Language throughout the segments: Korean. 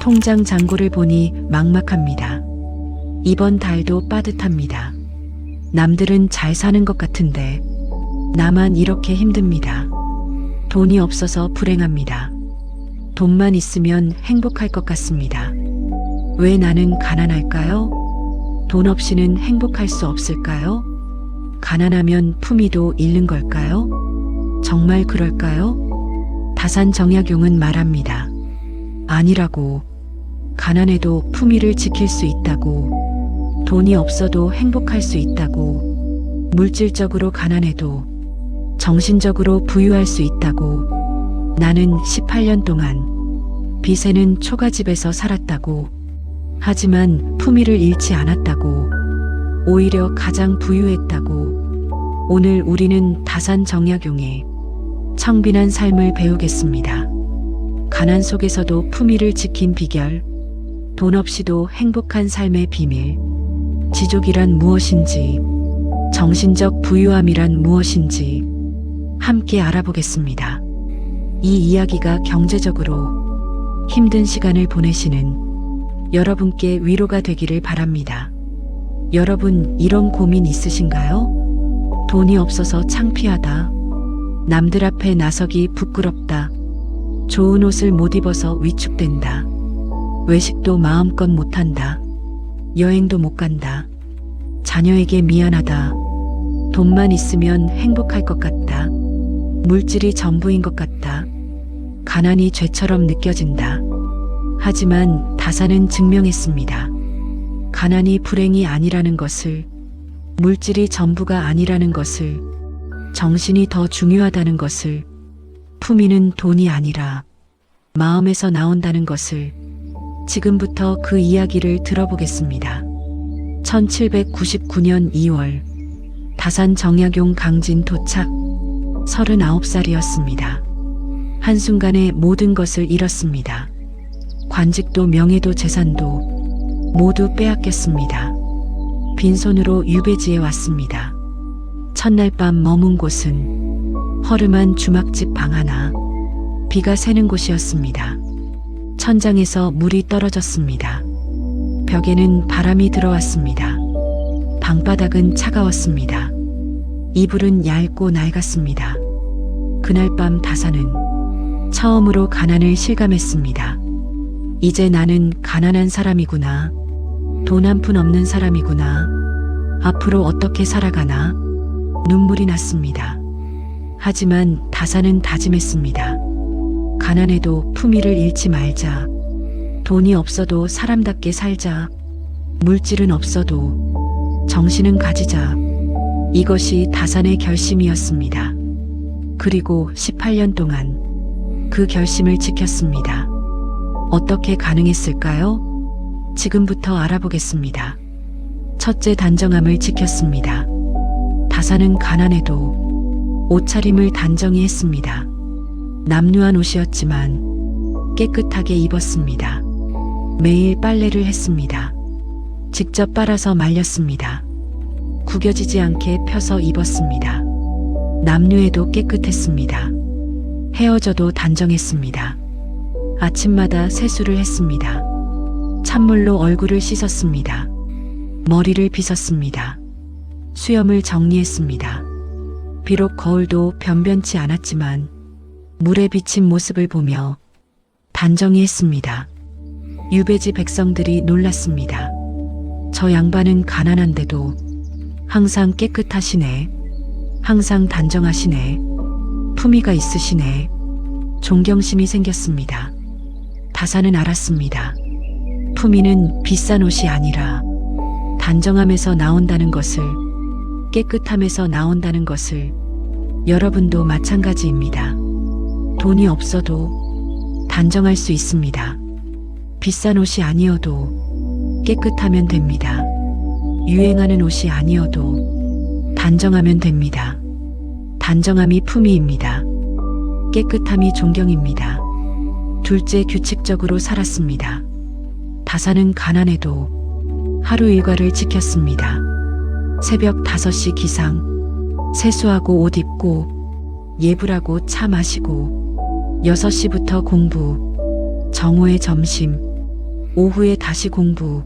통장 잔고를 보니 막막합니다. 이번 달도 빠듯합니다. 남들은 잘 사는 것 같은데 나만 이렇게 힘듭니다. 돈이 없어서 불행합니다. 돈만 있으면 행복할 것 같습니다. 왜 나는 가난할까요? 돈 없이는 행복할 수 없을까요? 가난하면 품위도 잃는 걸까요? 정말 그럴까요? 다산 정약용은 말합니다. 아니라고. 가난해도 품위를 지킬 수 있다고. 돈이 없어도 행복할 수 있다고. 물질적으로 가난해도 정신적으로 부유할 수 있다고. 나는 18년 동안 빚에는 초가집에서 살았다고. 하지만 품위를 잃지 않았다고. 오히려 가장 부유했다고. 오늘 우리는 다산 정약용의 청빈한 삶을 배우겠습니다. 가난 속에서도 품위를 지킨 비결, 돈 없이도 행복한 삶의 비밀, 지족이란 무엇인지, 정신적 부유함이란 무엇인지 함께 알아보겠습니다. 이 이야기가 경제적으로 힘든 시간을 보내시는 여러분께 위로가 되기를 바랍니다. 여러분 이런 고민 있으신가요? 돈이 없어서 창피하다. 남들 앞에 나서기 부끄럽다. 좋은 옷을 못 입어서 위축된다. 외식도 마음껏 못한다. 여행도 못 간다. 자녀에게 미안하다. 돈만 있으면 행복할 것 같다. 물질이 전부인 것 같다. 가난이 죄처럼 느껴진다. 하지만 다사는 증명했습니다. 가난이 불행이 아니라는 것을, 물질이 전부가 아니라는 것을, 정신이 더 중요하다는 것을, 품위는 돈이 아니라 마음에서 나온다는 것을 지금부터 그 이야기를 들어보겠습니다. 1799년 2월 다산 정약용 강진 도착 39살이었습니다. 한순간에 모든 것을 잃었습니다. 관직도 명예도 재산도 모두 빼앗겼습니다. 빈손으로 유배지에 왔습니다. 첫날 밤 머문 곳은 허름한 주막집 방 하나, 비가 새는 곳이었습니다. 천장에서 물이 떨어졌습니다. 벽에는 바람이 들어왔습니다. 방바닥은 차가웠습니다. 이불은 얇고 낡았습니다. 그날 밤 다사는 처음으로 가난을 실감했습니다. 이제 나는 가난한 사람이구나. 돈 한 푼 없는 사람이구나. 앞으로 어떻게 살아가나? 눈물이 났습니다. 하지만 다사는 다짐했습니다. 가난해도 품위를 잃지 말자. 돈이 없어도 사람답게 살자. 물질은 없어도 정신은 가지자. 이것이 다산의 결심이었습니다. 그리고 18년 동안 그 결심을 지켰습니다. 어떻게 가능했을까요? 지금부터 알아보겠습니다. 첫째 단정함을 지켰습니다. 다산은 가난해도 옷차림을 단정히 했습니다. 남루한 옷이었지만 깨끗하게 입었습니다. 매일 빨래를 했습니다. 직접 빨아서 말렸습니다. 구겨지지 않게 펴서 입었습니다. 남녀에도 깨끗했습니다. 헤어져도 단정했습니다. 아침마다 세수를 했습니다. 찬물로 얼굴을 씻었습니다. 머리를 빗었습니다. 수염을 정리했습니다. 비록 거울도 변변치 않았지만 물에 비친 모습을 보며 단정히 했습니다. 유배지 백성들이 놀랐습니다. 저 양반은 가난한데도 항상 깨끗하시네. 항상 단정하시네. 품위가 있으시네. 존경심이 생겼습니다. 다사는 알았습니다. 품위는 비싼 옷이 아니라 단정함에서 나온다는 것을, 깨끗함에서 나온다는 것을 여러분도 마찬가지입니다. 돈이 없어도 단정할 수 있습니다. 비싼 옷이 아니어도 깨끗하면 됩니다. 유행하는 옷이 아니어도 단정하면 됩니다. 단정함이 품위입니다. 깨끗함이 존경입니다. 둘째 규칙적으로 살았습니다. 다사는 가난해도 하루 일과를 지켰습니다. 새벽 5시 기상, 세수하고 옷 입고, 예불하고 차 마시고, 6시부터 공부, 정오의 점심, 오후에 다시 공부,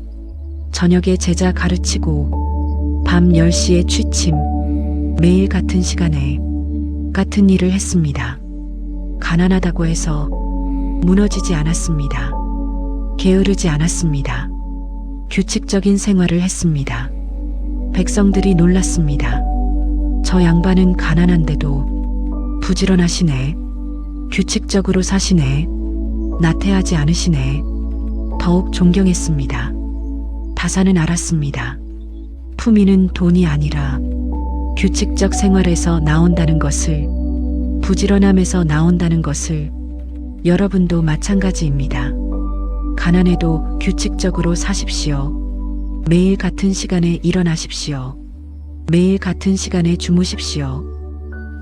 저녁에 제자 가르치고, 밤 10시에 취침, 매일 같은 시간에 같은 일을 했습니다. 가난하다고 해서 무너지지 않았습니다. 게으르지 않았습니다. 규칙적인 생활을 했습니다. 백성들이 놀랐습니다. 저 양반은 가난한데도 부지런하시네. 규칙적으로 사시네. 나태하지 않으시네. 더욱 존경했습니다. 다사는 알았습니다. 품위는 돈이 아니라 규칙적 생활에서 나온다는 것을, 부지런함에서 나온다는 것을 여러분도 마찬가지입니다. 가난해도 규칙적으로 사십시오. 매일 같은 시간에 일어나십시오. 매일 같은 시간에 주무십시오.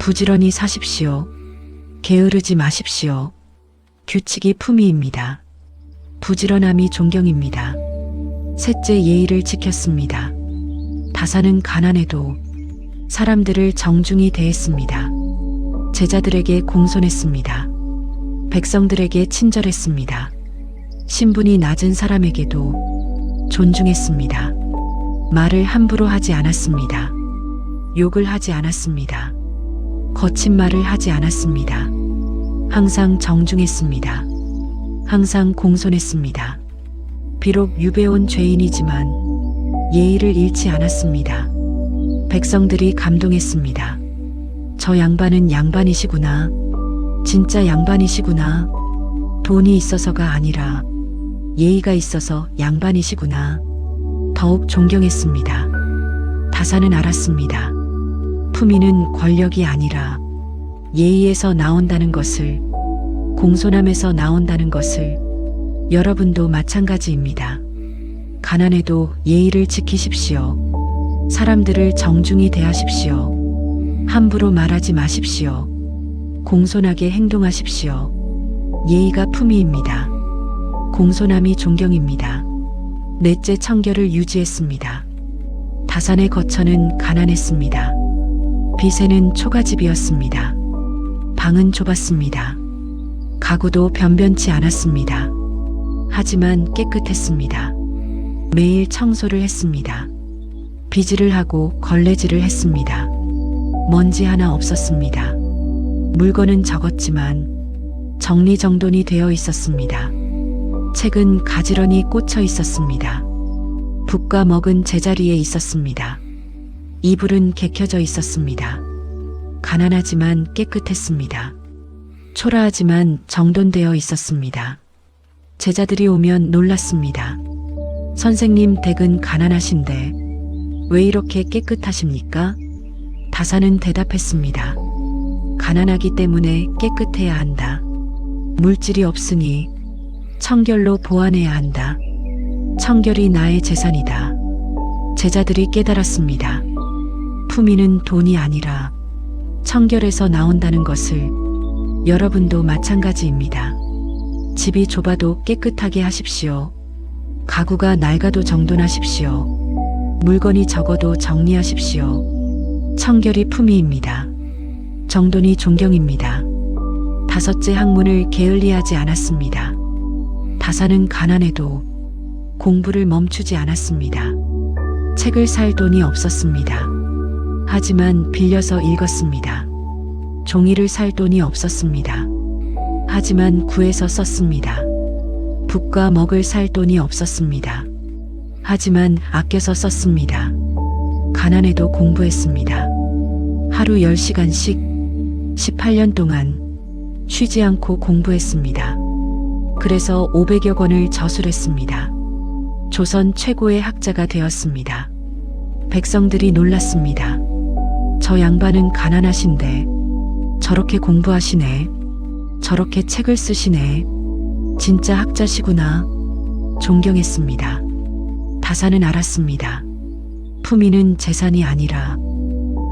부지런히 사십시오. 게으르지 마십시오. 규칙이 품위입니다. 부지런함이 존경입니다. 셋째 예의를 지켰습니다. 다사는 가난해도 사람들을 정중히 대했습니다. 제자들에게 공손했습니다. 백성들에게 친절했습니다. 신분이 낮은 사람에게도 존중했습니다. 말을 함부로 하지 않았습니다. 욕을 하지 않았습니다. 거친 말을 하지 않았습니다. 항상 정중했습니다. 항상 공손했습니다. 비록 유배온 죄인이지만 예의를 잃지 않았습니다. 백성들이 감동했습니다. 저 양반은 양반이시구나. 진짜 양반이시구나. 돈이 있어서가 아니라 예의가 있어서 양반이시구나. 더욱 존경했습니다. 다사는 알았습니다. 품위는 권력이 아니라 예의에서 나온다는 것을, 공손함에서 나온다는 것을 여러분도 마찬가지입니다. 가난해도 예의를 지키십시오. 사람들을 정중히 대하십시오. 함부로 말하지 마십시오. 공손하게 행동하십시오. 예의가 품위입니다. 공손함이 존경입니다. 넷째 청결을 유지했습니다. 다산의 거처는 가난했습니다. 빚에는 초가집이었습니다. 방은 좁았습니다. 가구도 변변치 않았습니다. 하지만 깨끗했습니다. 매일 청소를 했습니다. 비질을 하고 걸레질을 했습니다. 먼지 하나 없었습니다. 물건은 적었지만 정리정돈이 되어 있었습니다. 책은 가지런히 꽂혀 있었습니다. 북과 먹은 제자리에 있었습니다. 이불은 개켜져 있었습니다. 가난하지만 깨끗했습니다. 초라하지만 정돈되어 있었습니다. 제자들이 오면 놀랐습니다. 선생님 댁은 가난하신데 왜 이렇게 깨끗하십니까? 다사는 대답했습니다. 가난하기 때문에 깨끗해야 한다. 물질이 없으니 청결로 보완해야 한다. 청결이 나의 재산이다. 제자들이 깨달았습니다. 품위는 돈이 아니라 청결에서 나온다는 것을 여러분도 마찬가지입니다. 집이 좁아도 깨끗하게 하십시오. 가구가 낡아도 정돈하십시오. 물건이 적어도 정리하십시오. 청결이 품위입니다. 정돈이 존경입니다. 다섯째 학문을 게을리하지 않았습니다. 다사는 가난해도 공부를 멈추지 않았습니다. 책을 살 돈이 없었습니다. 하지만 빌려서 읽었습니다. 종이를 살 돈이 없었습니다. 하지만 구해서 썼습니다. 북과 먹을 살 돈이 없었습니다. 하지만 아껴서 썼습니다. 가난해도 공부했습니다. 하루 10시간씩 18년 동안 쉬지 않고 공부했습니다. 그래서 500여 권을 저술했습니다. 조선 최고의 학자가 되었습니다. 백성들이 놀랐습니다. 저 양반은 가난하신데 저렇게 공부하시네. 저렇게 책을 쓰시네. 진짜 학자시구나. 존경했습니다. 다사는 알았습니다. 품위는 재산이 아니라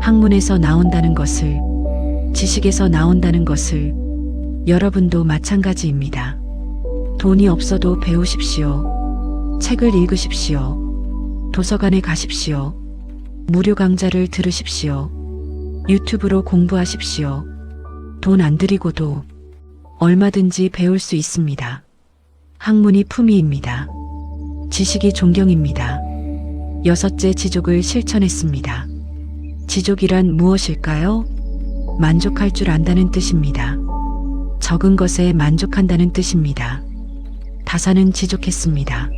학문에서 나온다는 것을, 지식에서 나온다는 것을 여러분도 마찬가지입니다. 돈이 없어도 배우십시오. 책을 읽으십시오. 도서관에 가십시오. 무료 강좌를 들으십시오. 유튜브로 공부하십시오. 돈 안 들이고도 얼마든지 배울 수 있습니다. 학문이 품위입니다. 지식이 존경입니다. 여섯째 지족을 실천했습니다. 지족이란 무엇일까요? 만족할 줄 안다는 뜻입니다. 적은 것에 만족한다는 뜻입니다. 다사는 지족했습니다.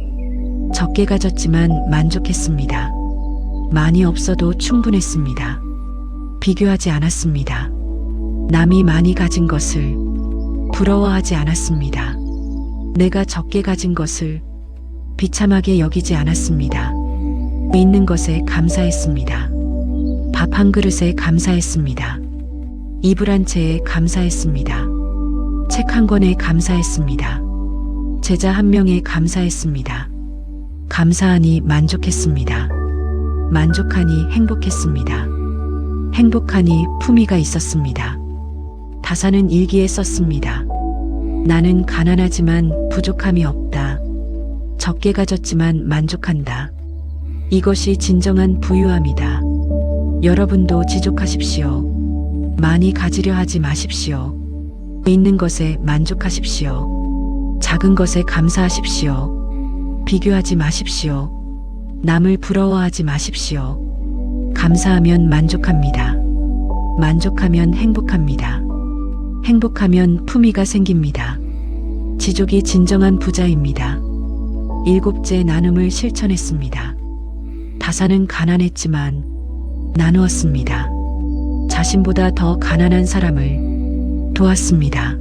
적게 가졌지만 만족했습니다. 많이 없어도 충분했습니다. 비교하지 않았습니다. 남이 많이 가진 것을 부러워하지 않았습니다. 내가 적게 가진 것을 비참하게 여기지 않았습니다. 있는 것에 감사했습니다. 밥 한 그릇에 감사했습니다. 이불 한 채에 감사했습니다. 책 한 권에 감사했습니다. 제자 한 명에 감사했습니다. 감사하니 만족했습니다. 만족하니 행복했습니다. 행복하니 품위가 있었습니다. 다사는 일기에 썼습니다. 나는 가난하지만 부족함이 없다. 적게 가졌지만 만족한다. 이것이 진정한 부유함이다. 여러분도 지족하십시오. 많이 가지려 하지 마십시오. 있는 것에 만족하십시오. 작은 것에 감사하십시오. 비교하지 마십시오. 남을 부러워하지 마십시오. 감사하면 만족합니다. 만족하면 행복합니다. 행복하면 품위가 생깁니다. 지족이 진정한 부자입니다. 일곱째 나눔을 실천했습니다. 다사는 가난했지만 나누었습니다. 자신보다 더 가난한 사람을 도왔습니다.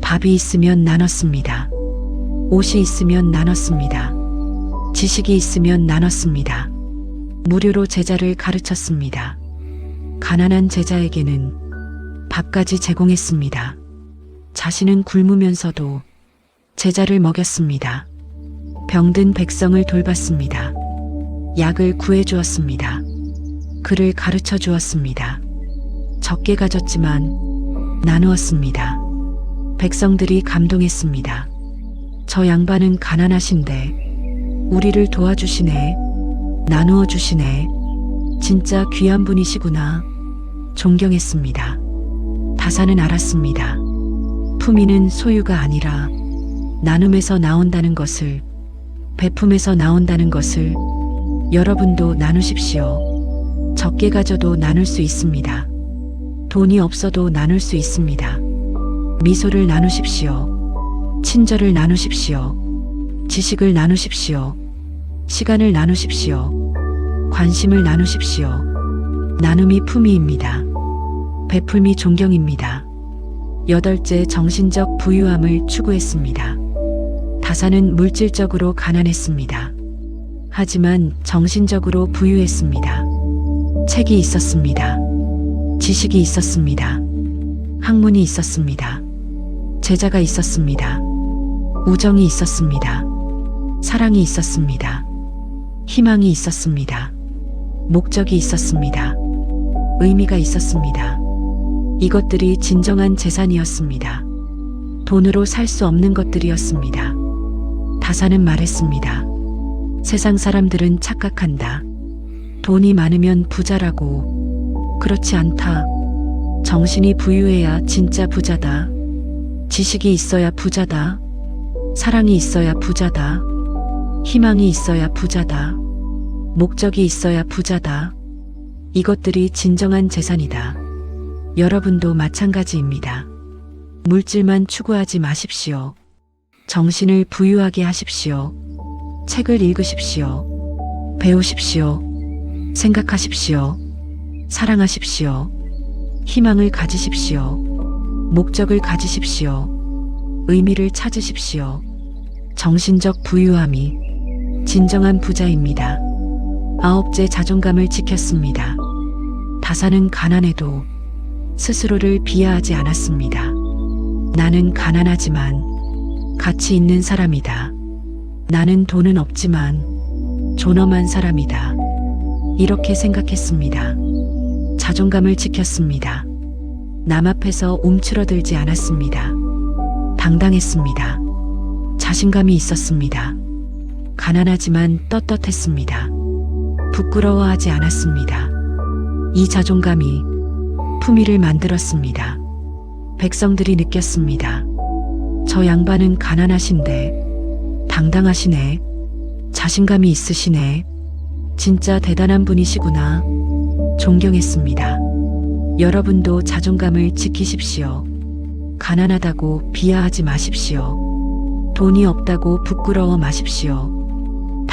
밥이 있으면 나눴습니다. 옷이 있으면 나눴습니다. 지식이 있으면 나눴습니다. 무료로 제자를 가르쳤습니다. 가난한 제자에게는 밥까지 제공했습니다. 자신은 굶으면서도 제자를 먹였습니다. 병든 백성을 돌봤습니다. 약을 구해 주었습니다. 그를 가르쳐 주었습니다. 적게 가졌지만 나누었습니다. 백성들이 감동했습니다. 저 양반은 가난하신데 우리를 도와주시네. 나누어 주시네. 진짜 귀한 분이시구나. 존경했습니다. 다사는 알았습니다. 품위는 소유가 아니라 나눔에서 나온다는 것을, 베품에서 나온다는 것을 여러분도 나누십시오. 적게 가져도 나눌 수 있습니다. 돈이 없어도 나눌 수 있습니다. 미소를 나누십시오. 친절을 나누십시오. 지식을 나누십시오. 시간을 나누십시오. 관심을 나누십시오. 나눔이 품위입니다. 베풀미 존경입니다. 여덟째 정신적 부유함을 추구했습니다. 다사는 물질적으로 가난했습니다. 하지만 정신적으로 부유했습니다. 책이 있었습니다. 지식이 있었습니다. 학문이 있었습니다. 제자가 있었습니다. 우정이 있었습니다. 사랑이 있었습니다. 희망이 있었습니다. 목적이 있었습니다. 의미가 있었습니다. 이것들이 진정한 재산이었습니다. 돈으로 살 수 없는 것들이었습니다. 다사는 말했습니다. 세상 사람들은 착각한다. 돈이 많으면 부자라고. 그렇지 않다. 정신이 부유해야 진짜 부자다. 지식이 있어야 부자다. 사랑이 있어야 부자다. 희망이 있어야 부자다. 목적이 있어야 부자다. 이것들이 진정한 재산이다. 여러분도 마찬가지입니다. 물질만 추구하지 마십시오. 정신을 부유하게 하십시오. 책을 읽으십시오. 배우십시오. 생각하십시오. 사랑하십시오. 희망을 가지십시오. 목적을 가지십시오. 의미를 찾으십시오. 정신적 부유함이 진정한 부자입니다. 아홉째 자존감을 지켰습니다. 다사는 가난해도 스스로를 비하하지 않았습니다. 나는 가난하지만 가치 있는 사람이다. 나는 돈은 없지만 존엄한 사람이다. 이렇게 생각했습니다. 자존감을 지켰습니다. 남 앞에서 움츠러들지 않았습니다. 당당했습니다. 자신감이 있었습니다. 가난하지만 떳떳했습니다. 부끄러워하지 않았습니다. 이 자존감이 품위를 만들었습니다. 백성들이 느꼈습니다. 저 양반은 가난하신데 당당하시네. 자신감이 있으시네. 진짜 대단한 분이시구나. 존경했습니다. 여러분도 자존감을 지키십시오. 가난하다고 비하하지 마십시오. 돈이 없다고 부끄러워 마십시오.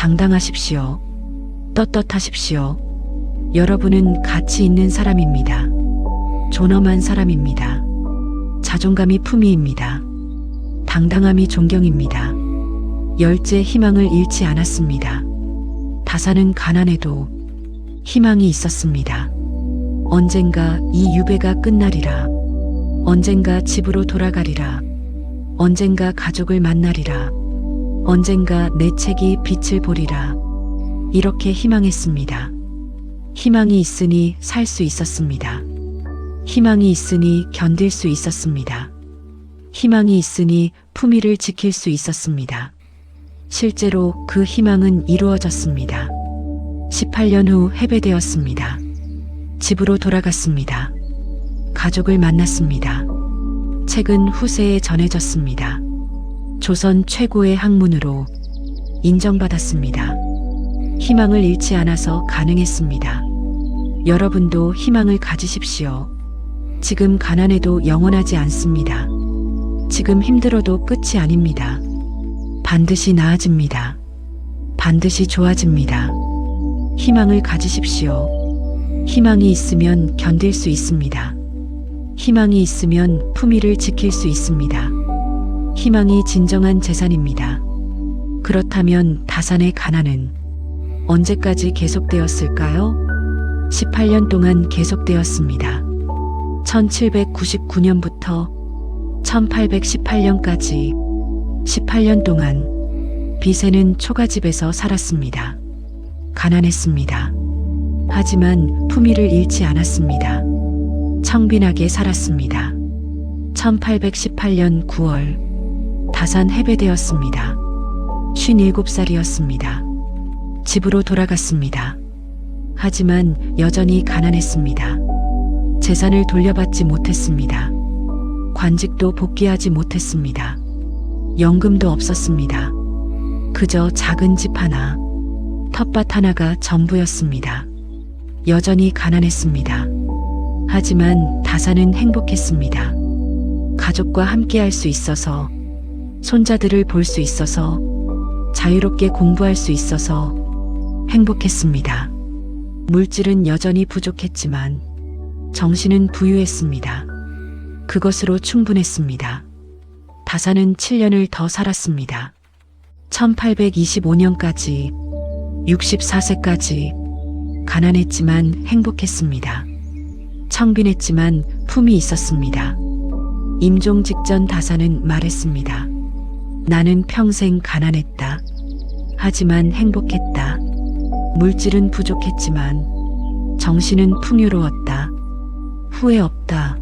당당하십시오. 떳떳하십시오. 여러분은 가치 있는 사람입니다. 존엄한 사람입니다. 자존감이 품위입니다. 당당함이 존경입니다. 열째 희망을 잃지 않았습니다. 다사는 가난해도 희망이 있었습니다. 언젠가 이 유배가 끝나리라. 언젠가 집으로 돌아가리라. 언젠가 가족을 만나리라. 언젠가 내 책이 빛을 보리라. 이렇게 희망했습니다. 희망이 있으니 살 수 있었습니다. 희망이 있으니 견딜 수 있었습니다. 희망이 있으니 품위를 지킬 수 있었습니다. 실제로 그 희망은 이루어졌습니다. 18년 후 해배되었습니다. 집으로 돌아갔습니다. 가족을 만났습니다. 책은 후세에 전해졌습니다. 조선 최고의 학문으로 인정받았습니다. 희망을 잃지 않아서 가능했습니다. 여러분도 희망을 가지십시오. 지금 가난해도 영원하지 않습니다. 지금 힘들어도 끝이 아닙니다. 반드시 나아집니다. 반드시 좋아집니다. 희망을 가지십시오. 희망이 있으면 견딜 수 있습니다. 희망이 있으면 품위를 지킬 수 있습니다. 희망이 진정한 재산입니다. 그렇다면 다산의 가난은 언제까지 계속되었을까요? 18년 동안 계속되었습니다. 1799년부터 1818년까지 18년 동안 비세는 초가집에서 살았습니다. 가난했습니다. 하지만 품위를 잃지 않았습니다. 청빈하게 살았습니다. 1818년 9월 다산 해배되었습니다. 57살이었습니다. 집으로 돌아갔습니다. 하지만 여전히 가난했습니다. 재산을 돌려받지 못했습니다. 관직도 복귀하지 못했습니다. 연금도 없었습니다. 그저 작은 집 하나, 텃밭 하나가 전부였습니다. 여전히 가난했습니다. 하지만 다사는 행복했습니다. 가족과 함께 할 수 있어서, 손자들을 볼 수 있어서, 자유롭게 공부할 수 있어서 행복했습니다. 물질은 여전히 부족했지만 정신은 부유했습니다. 그것으로 충분했습니다. 다사는 7년을 더 살았습니다. 1825년까지 64세까지 가난했지만 행복했습니다. 청빈했지만 품이 있었습니다. 임종 직전 다사는 말했습니다. 나는 평생 가난했다. 하지만 행복했다. 물질은 부족했지만 정신은 풍요로웠다. 후회 없다.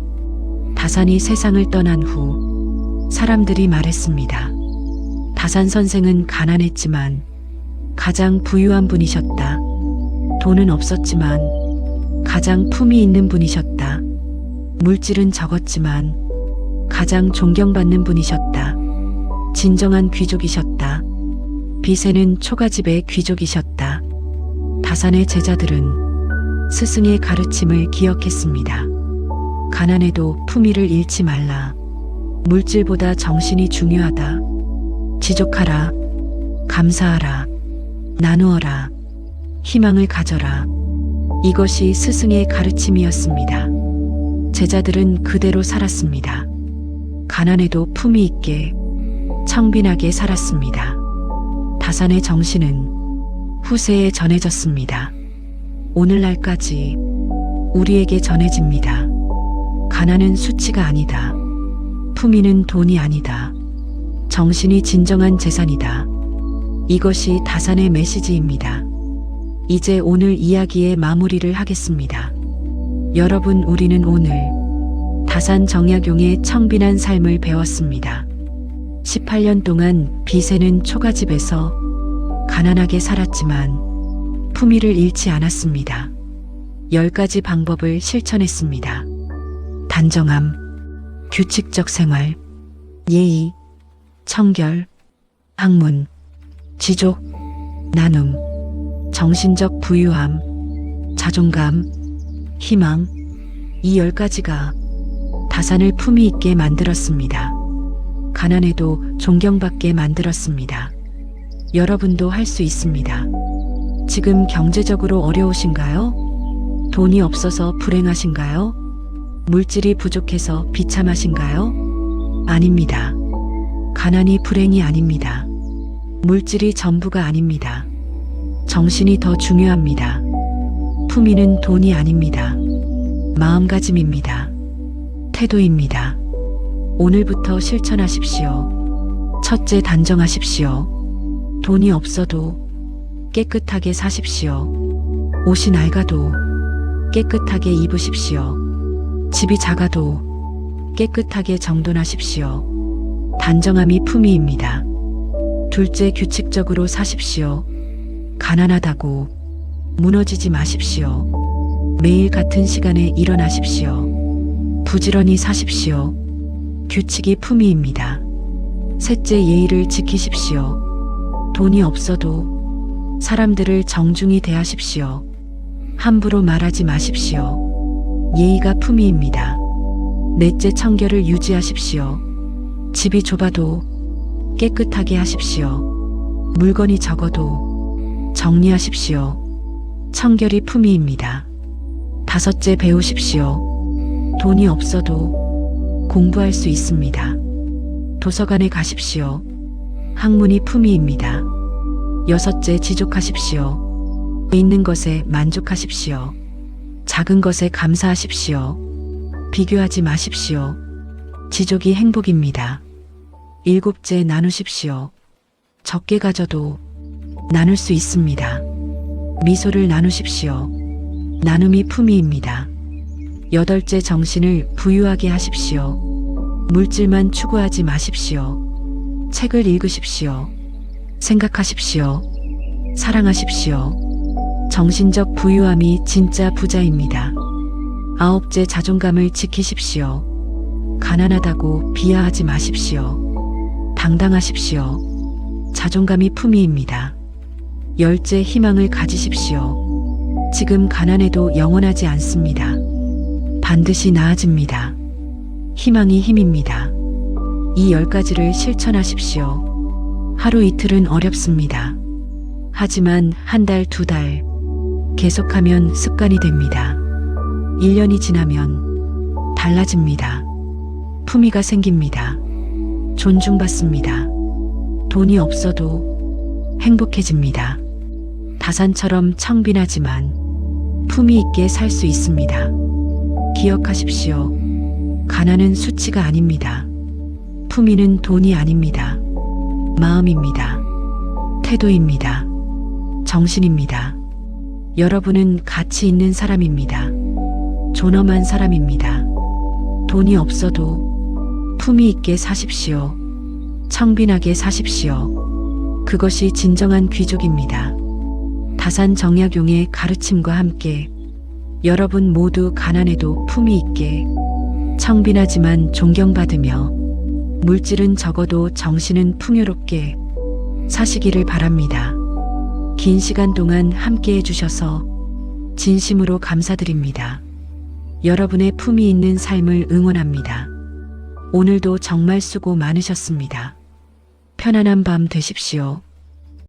다산이 세상을 떠난 후 사람들이 말했습니다. 다산 선생은 가난했지만 가장 부유한 분이셨다. 돈은 없었지만 가장 품이 있는 분이셨다. 물질은 적었지만 가장 존경받는 분이셨다. 진정한 귀족이셨다. 비세는 초가집의 귀족이셨다. 다산의 제자들은 스승의 가르침을 기억했습니다. 가난해도 품위를 잃지 말라. 물질보다 정신이 중요하다. 지족하라. 감사하라. 나누어라. 희망을 가져라. 이것이 스승의 가르침이었습니다. 제자들은 그대로 살았습니다. 가난해도 품위 있게 청빈하게 살았습니다. 다산의 정신은 후세에 전해졌습니다. 오늘날까지 우리에게 전해집니다. 가난은 수치가 아니다. 품위는 돈이 아니다. 정신이 진정한 재산이다. 이것이 다산의 메시지입니다. 이제 오늘 이야기의 마무리를 하겠습니다. 여러분, 우리는 오늘 다산 정약용의 청빈한 삶을 배웠습니다. 18년 동안 비세는 초가집에서 가난하게 살았지만 품위를 잃지 않았습니다. 10가지 방법을 실천했습니다. 단정함, 규칙적 생활, 예의, 청결, 학문, 지족, 나눔, 정신적 부유함, 자존감, 희망, 이열 가지가 다산을 품위 있게 만들었습니다. 가난해도 존경받게 만들었습니다. 여러분도 할 수 있습니다. 지금 경제적으로 어려우신가요? 돈이 없어서 불행하신가요? 물질이 부족해서 비참하신가요? 아닙니다. 가난이 불행이 아닙니다. 물질이 전부가 아닙니다. 정신이 더 중요합니다. 품위는 돈이 아닙니다. 마음가짐입니다. 태도입니다. 오늘부터 실천하십시오. 첫째 단정하십시오. 돈이 없어도 깨끗하게 사십시오. 옷이 낡아도 깨끗하게 입으십시오. 집이 작아도 깨끗하게 정돈하십시오. 단정함이 품위입니다. 둘째 규칙적으로 사십시오. 가난하다고 무너지지 마십시오. 매일 같은 시간에 일어나십시오. 부지런히 사십시오. 규칙이 품위입니다. 셋째 예의를 지키십시오. 돈이 없어도 사람들을 정중히 대하십시오. 함부로 말하지 마십시오. 예의가 품위입니다. 넷째 청결을 유지하십시오. 집이 좁아도 깨끗하게 하십시오. 물건이 적어도 정리하십시오. 청결이 품위입니다. 다섯째 배우십시오. 돈이 없어도 공부할 수 있습니다. 도서관에 가십시오. 학문이 품위입니다. 여섯째 지족하십시오. 있는 것에 만족하십시오. 작은 것에 감사하십시오. 비교하지 마십시오. 지족이 행복입니다. 일곱째 나누십시오. 적게 가져도 나눌 수 있습니다. 미소를 나누십시오. 나눔이 품위입니다. 여덟째 정신을 부유하게 하십시오. 물질만 추구하지 마십시오. 책을 읽으십시오. 생각하십시오. 사랑하십시오. 정신적 부유함이 진짜 부자입니다. 아홉째 자존감을 지키십시오. 가난하다고 비하하지 마십시오. 당당하십시오. 자존감이 품위입니다. 열째 희망을 가지십시오. 지금 가난해도 영원하지 않습니다. 반드시 나아집니다. 희망이 힘입니다. 이 열 가지를 실천하십시오. 하루 이틀은 어렵습니다. 하지만 한 달, 두 달, 계속하면 습관이 됩니다. 1년이 지나면 달라집니다. 품위가 생깁니다. 존중받습니다. 돈이 없어도 행복해집니다. 다산처럼 청빈하지만 품위 있게 살 수 있습니다. 기억하십시오. 가난은 수치가 아닙니다. 품위는 돈이 아닙니다. 마음입니다. 태도입니다. 정신입니다. 여러분은 가치 있는 사람입니다. 존엄한 사람입니다. 돈이 없어도 품위 있게 사십시오. 청빈하게 사십시오. 그것이 진정한 귀족입니다. 다산 정약용의 가르침과 함께 여러분 모두 가난해도 품위 있게 청빈하지만 존경받으며 물질은 적어도 정신은 풍요롭게 사시기를 바랍니다. 긴 시간 동안 함께 해주셔서 진심으로 감사드립니다. 여러분의 품위 있는 삶을 응원합니다. 오늘도 정말 수고 많으셨습니다. 편안한 밤 되십시오.